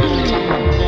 谢谢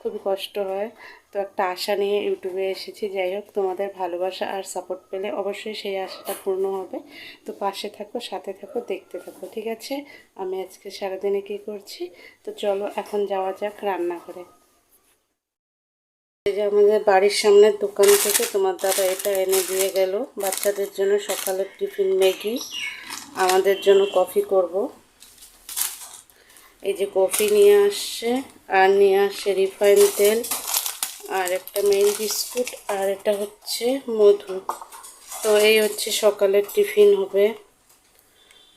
খুবই কষ্ট হয়। তো একটা আশা নিয়ে ইউটিউবে এসেছি। যাই হোক, তোমাদের ভালোবাসা আর সাপোর্ট পেলে অবশ্যই সেই আশাটা পূর্ণ হবে। তো পাশে থাকো, সাথে থাকো, দেখতে থাকো, ঠিক আছে? আমি আজকে সারাদিনে কী করছি? তো চলো, এখন যাওয়া যাক রান্না করে এই যে আমাদের বাড়ির সামনের দোকান থেকে তোমার দাদা এটা এনে দিয়ে গেল। বাচ্চাদের জন্য সকালের টিফিন ম্যাগি। আমাদের জন্য কফি করব। এই যে কফি নিয়ে আসছে আর নিয়ে আসছে রিফাইন তেল আর একটা মেইন বিস্কুট আর এটা হচ্ছে মধু। তো এই হচ্ছে সকালের টিফিন হবে।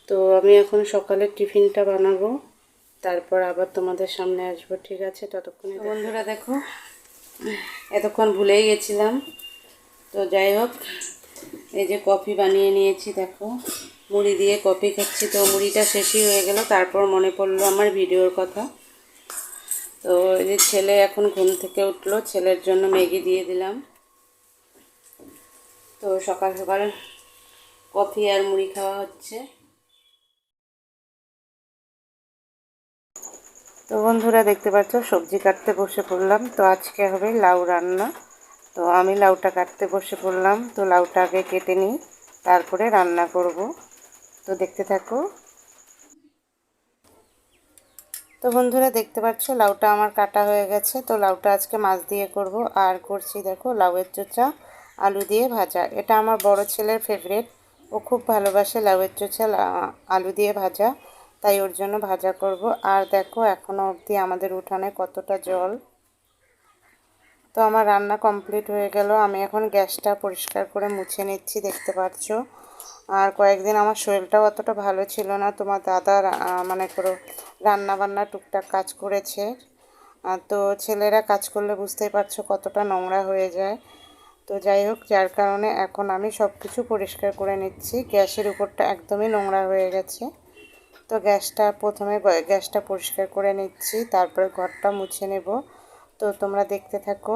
তো আমি এখন সকালের টিফিনটা বানাবো। তারপর আবার তোমাদের সামনে আসব ঠিক আছে? ততক্ষণে বন্ধুরা দেখো এতক্ষণ ভুলেই গেছিলাম। তো যাই হোক এই যে কফি বানিয়ে নিয়েছি দেখো। মুড়ি দিয়ে কফি খাচ্ছি। তো মুড়িটা শেষই হয়ে গেল, তারপর মনে পড়ল আমার ভিডিওর কথা। তো এই যে ছেলে এখন ঘুম থেকে উঠল, ছেলের জন্য ম্যাগি দিয়ে দিলাম। তো সকাল সকাল কফি আর মুড়ি খাওয়া হচ্ছে। তো বন্ধুরা, দেখতে পাচ্ছ, সবজি কাটতে বসে পড়লাম। তো আজকে হবে লাউ রান্না। তো আমি লাউটা কাটতে বসে পড়লাম। তো লাউটা আগে কেটে নিই, তারপরে রান্না করব। তো দেখতে থাকো। তো বন্ধুরা দেখতে পাচ্ছ, লাউটা আমার কাটা হয়ে গেছে। তো লাউটা আজকে মাছ দিয়ে করব। আর করছি দেখো, লাউয়ের চোচা আলু দিয়ে ভাজা। এটা আমার বড় ছেলের ফেভারেট ও খুব ভালোবাসে লাউয়ের চোচা আলু দিয়ে ভাজা। তাই ওর জন্য ভাজা করব। আর দেখো এখনও অবধি আমাদের উঠানে কতটা জল। তো আমার রান্না কমপ্লিট হয়ে গেল। আমি এখন গ্যাসটা পরিষ্কার করে মুছে নিচ্ছি, দেখতে পাচ্ছ। আর কয়েকদিন আমার শরীরটাও অতটা ভালো ছিল না। তোমার দাদা মানে করো রান্না বান্না টুকটাক কাজ করেছে। তো ছেলেরা কাজ করলে বুঝতেই পারছ কতটা নোংরা হয়ে যায়। তো যাই হোক, যার কারণে এখন আমি সব কিছু পরিষ্কার করে নিচ্ছি। গ্যাসের উপরটা একদমই নোংরা হয়ে গেছে। তো গ্যাসটা প্রথমে গ্যাসটা পরিষ্কার করে নিচ্ছি, তারপরে ঘরটা মুছে নেব। তো তোমরা দেখতে থাকো।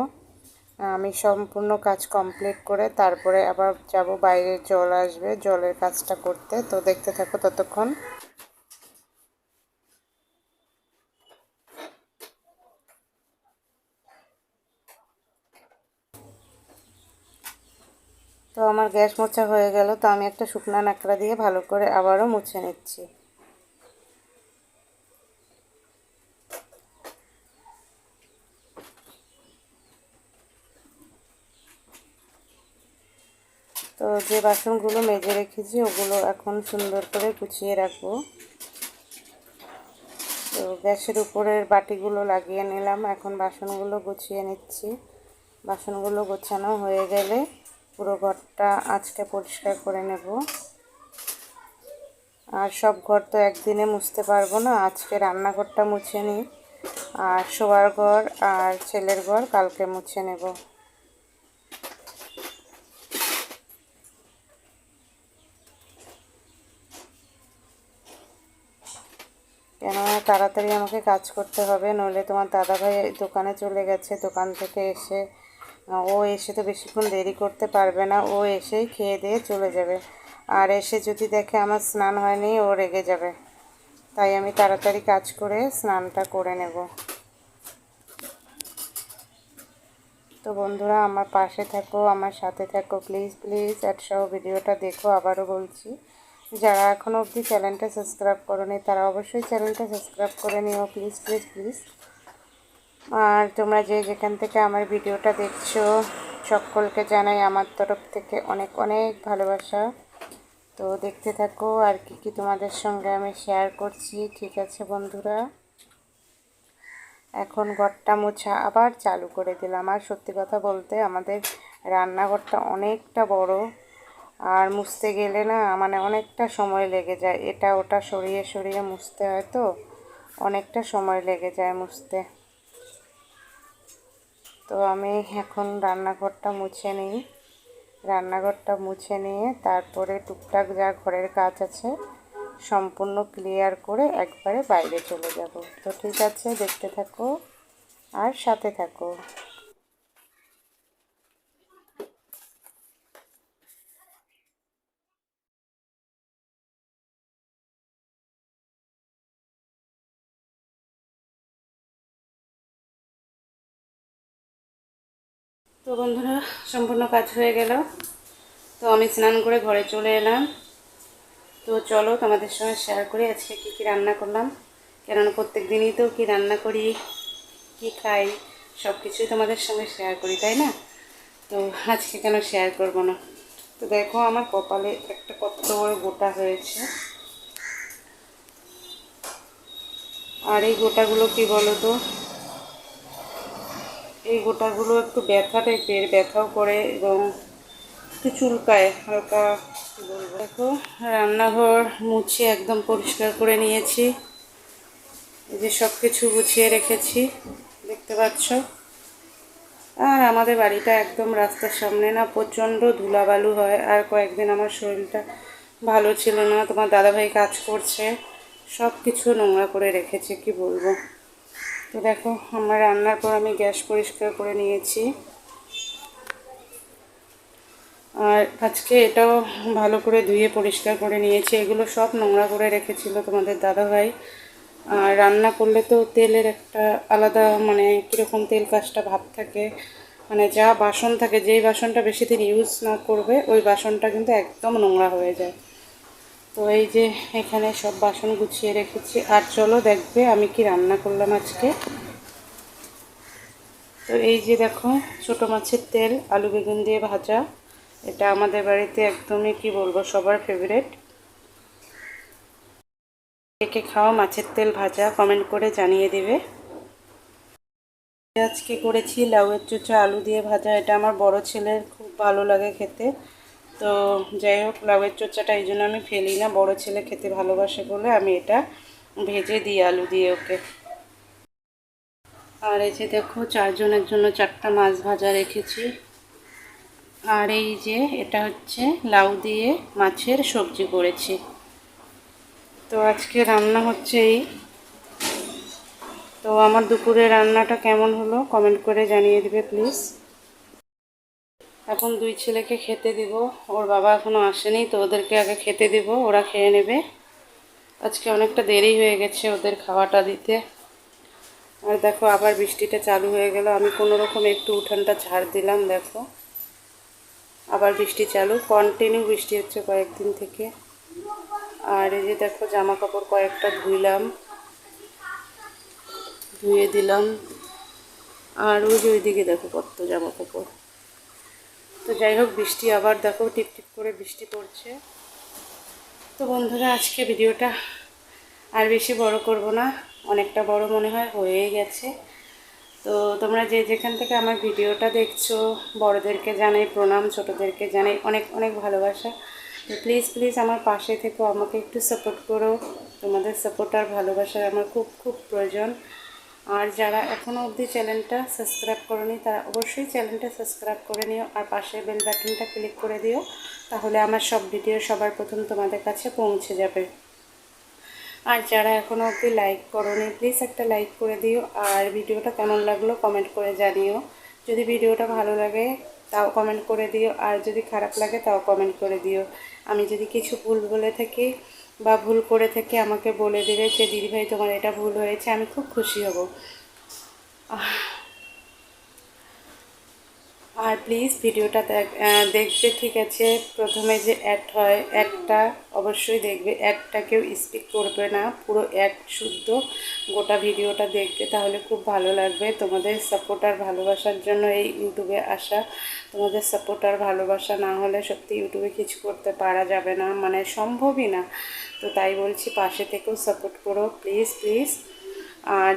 আমি সম্পূর্ণ কাজ কমপ্লিট করে তারপরে আবার যাব বাইরে জল আসবে, জলের কাজটা করতে। তো দেখতে থাকো ততক্ষণ। তো আমার গ্যাস মোছা হয়ে গেল, তো আমি একটা শুকনা নাকড়া দিয়ে ভালো করে আবারও মুছে নিচ্ছি। তো যে বাসনগুলো মেজে রেখেছি, ওগুলো এখন সুন্দর করে গুছিয়ে রাখব। তো গ্যাসের উপরের বাটিগুলো লাগিয়ে নিলাম। এখন বাসনগুলো গুছিয়ে নিচ্ছি। বাসনগুলো গোছানো হয়ে গেলে পুরো ঘরটা আজকে পরিষ্কার করে নেব। আর সব ঘর তো একদিনে মুছতে পারব না, আজকে রান্নাঘরটা মুছে নিই। আর শোয়ার ঘর আর ছেলের ঘর কালকে মুছে নেব। কেননা তাড়াতাড়ি আমাকে কাজ করতে হবে, নইলে তোমার দাদাভাই দোকানে চলে গেছে, দোকান থেকে এসে ও এসে তো বেশিক্ষণ দেরি করতে পারবে না, ও এসেই খেয়ে দিয়ে চলে যাবে। আর এসে যদি দেখে আমার স্নান হয়নি, ও রেগে যাবে। তাই আমি তাড়াতাড়ি কাজ করে স্নানটা করে নেব। তো বন্ধুরা, আমার পাশে থাকো, আমার সাথে থাকো, প্লিজ প্লিজ সহ ভিডিওটা দেখো, আবারও বলছি। যারা এখনও অবধি চ্যানেলটা সাবস্ক্রাইব করোনি, তারা অবশ্যই চ্যানেলটা সাবস্ক্রাইব করে নিও প্লিজ প্লিজ প্লিজ আর তোমরা যে যেখান থেকে আমার ভিডিওটা দেখছ, সকলকে জানাই আমার তরফ থেকে অনেক অনেক ভালোবাসা। তো দেখতে থাকো আর কি কি তোমাদের সঙ্গে আমি শেয়ার করছি, ঠিক আছে বন্ধুরা? এখন ঘরটা মোছা আবার চালু করে দিলাম। আর সত্যি কথা বলতে আমাদের রান্নাঘরটা অনেকটা বড়। আর মুছতে গেলে না মানে অনেকটা সময় লেগে যায়। এটা ওটা সরিয়ে সরিয়ে মুছতে হয় তো, অনেকটা সময় লেগে যায় মুছতে। তো আমি এখন রান্নাঘরটা মুছে নিই। রান্নাঘরটা মুছে নিয়ে তারপরে টুকটাক যা ঘরের কাজ আছে সম্পূর্ণ ক্লিয়ার করে একবারে বাইরে চলে যাব। তো ঠিক আছে, দেখতে থাকো আর সাথে থাকো। তো বন্ধুরা, সম্পূর্ণ কাজ হয়ে গেল। তো আমি স্নান করে ঘরে চলে এলাম। তো চলো তোমাদের সঙ্গে শেয়ার করি আজকে কী কী রান্না করলাম। কেননা প্রত্যেক দিনই তো কী রান্না করি, কী খাই সব কিছুই তোমাদের সঙ্গে শেয়ার করি, তাই না? তো আজকে কেন শেয়ার করব না? তো দেখো, আমার কপালে একটা কত বড় গোটা হয়েছে। আর এই গোটাগুলো কি বলো তো এই গোটাগুলো একটু ব্যথা টাইপের ব্যথাও করে এবং একটু চুলকায়, হালকা বলব? দেখো, রান্নাঘর মুছে একদম পরিষ্কার করে নিয়েছি। এই যে সব কিছু গুছিয়ে রেখেছি, দেখতে পাচ্ছ? আর আমাদের বাড়িটা একদম রাস্তার সামনে না, প্রচণ্ড ধুলাবালু হয়। আর কয়েকদিন আমার শরীরটা ভালো ছিল না, তোমার দাদাভাই কাজ করছে সব কিছু নোংরা করে রেখেছে, কি বলব? তো দেখো, আমার রান্নার পর আমি গ্যাস পরিষ্কার করে নিয়েছি। আর আজকে এটাও ভালো করে ধুয়ে পরিষ্কার করে নিয়েছি। এগুলো সব নোংরা করে রেখেছিল তোমাদের দাদাভাই। আর রান্না করলে তো তেলের একটা আলাদা মানে কীরকম তেল কাজটা ভাব থাকে। মানে যা বাসন থাকে, যেই বাসনটা বেশি দিন ইউজ না করবে, ওই বাসনটা কিন্তু একদম নোংরা হয়ে যায়। তো এই যে এখানে সব বাসন গুছিয়ে রেখেছি। আর চলো দেখবে আমি কি রান্না করলাম আজকে। তো এই যে দেখো, ছোট মাছের তেল, আলু বেগুন দিয়ে ভাজা। এটা আমাদের বাড়িতে একদমই কি বলব, সবার ফেভারেট কে খাওয়া মাছের তেল ভাজা কমেন্ট করে জানিয়ে দিবে। আজকে করেছি লাউয়ের চুচা, আলু দিয়ে ভাজা। এটা আমার বড় ছেলের খুব ভালো লাগে খেতে। তো যাই হোক লাউয়ের চোচাটা এই জন্য আমি ফেলি না। বড় ছেলে খেতে ভালোবাসে বলে আমি এটা ভেজে দিই আলু দিয়ে ওকে। আর এই যে দেখো চারজনের জন্য চারটা মাছ ভাজা রেখেছি। আর এই যে এটা হচ্ছে লাউ দিয়ে মাছের সবজি করেছি। তো আজকে রান্না হচ্ছে এই। তো আমার দুপুরে রান্নাটা কেমন হলো? কমেন্ট করে জানিয়ে দিবে প্লিজ এখন দুই ছেলেকে খেতে দিব। ওর বাবা এখনও আসেনি, তো ওদেরকে আগে খেতে দিব, ওরা খেয়ে নেবে। আজকে অনেকটা দেরি হয়ে গেছে ওদের খাওয়াটা দিতে। আর দেখো, আবার বৃষ্টিটা চালু হয়ে গেল। আমি কোনো রকম একটু উঠানটা ঝাড় দিলাম, দেখো। আবার বৃষ্টি চালু কন্টিনিউ বৃষ্টি হচ্ছে কয়েকদিন থেকে। আর এই যে দেখো জামা কাপড় কয়েকটা ধুইলাম। ধুয়ে দিলাম। আর ওই যে ওইদিকে দেখো কত জামা কাপড় তো যাই হোক, বৃষ্টি আবার দেখো, টিপ টিপ করে বৃষ্টি পড়ছে। তো বন্ধুরা, আজকে ভিডিওটা আর বেশি বড় করব না, অনেকটা বড় মনে হয় হয়ে গেছে। তো তোমরা যে যেখান থেকে আমার ভিডিওটা দেখছ, বড়দেরকে জানাই, প্রণাম, ছোটোদেরকে জানাই, অনেক অনেক ভালোবাসা। তো প্লিজ প্লিজ আমার পাশে থেকেও আমাকে একটু সাপোর্ট করো। তোমাদের সাপোর্ট আর ভালোবাসার আমার খুব খুব প্রয়োজন। আর যারা এখনও অবধি চ্যানেলটা সাবস্ক্রাইব করনি, তারা অবশ্যই চ্যানেলটা সাবস্ক্রাইব করে নিও আর পাশে বেল বাটনটা ক্লিক করে দিও, তাহলে আমার সব ভিডিও সবার প্রথম তোমাদের কাছে পৌঁছে যাবে। আর যারা এখনও অবধি লাইক করনি প্লিজ একটা লাইক করে দিও, আর ভিডিওটা কেমন লাগল কমেন্ট করে জানিও। যদি ভিডিওটা ভালো লাগে তাও কমেন্ট করে দিও। আর যদি খারাপ লাগে তাও কমেন্ট করে দিও। আমি যদি কিছু ভুল বলে থাকি বা ভুল করে থাকি, আমাকে বলে দিলে যে দিদিভাই তোমার এটা ভুল হয়েছে, আমি খুব খুশি হব। আর প্লিজ ভিডিওটা দেখবে, ঠিক আছে? প্রথমে যে অ্যাড হয় অ্যাডটা অবশ্যই দেখবে। অ্যাডটা কেউ স্পিক করবে না, পুরো অ্যাড শুদ্ধ। গোটা ভিডিওটা দেখবে তাহলে খুব ভালো লাগবে। তোমাদের সাপোর্ট আর ভালোবাসার জন্য এই ইউটিউবে আসা। তোমাদের সাপোর্ট আর ভালোবাসা না হলে সত্যি ইউটিউবে কিছু করতে পারা যাবে না। মানে সম্ভবই না। তো তাই বলছি, পাশে থেকেও সাপোর্ট করো। প্লিজ প্লিজ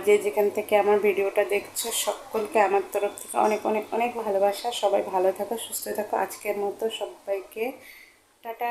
যে যেখান থেকে আমার ভিডিওটা দেখছ, সকলকে আমার তরফ থেকে অনেক অনেক অনেক ভালোবাসা। সবাই ভালো থাকো, সুস্থ থাকো। আজকের মতো সবাইকে টাটা।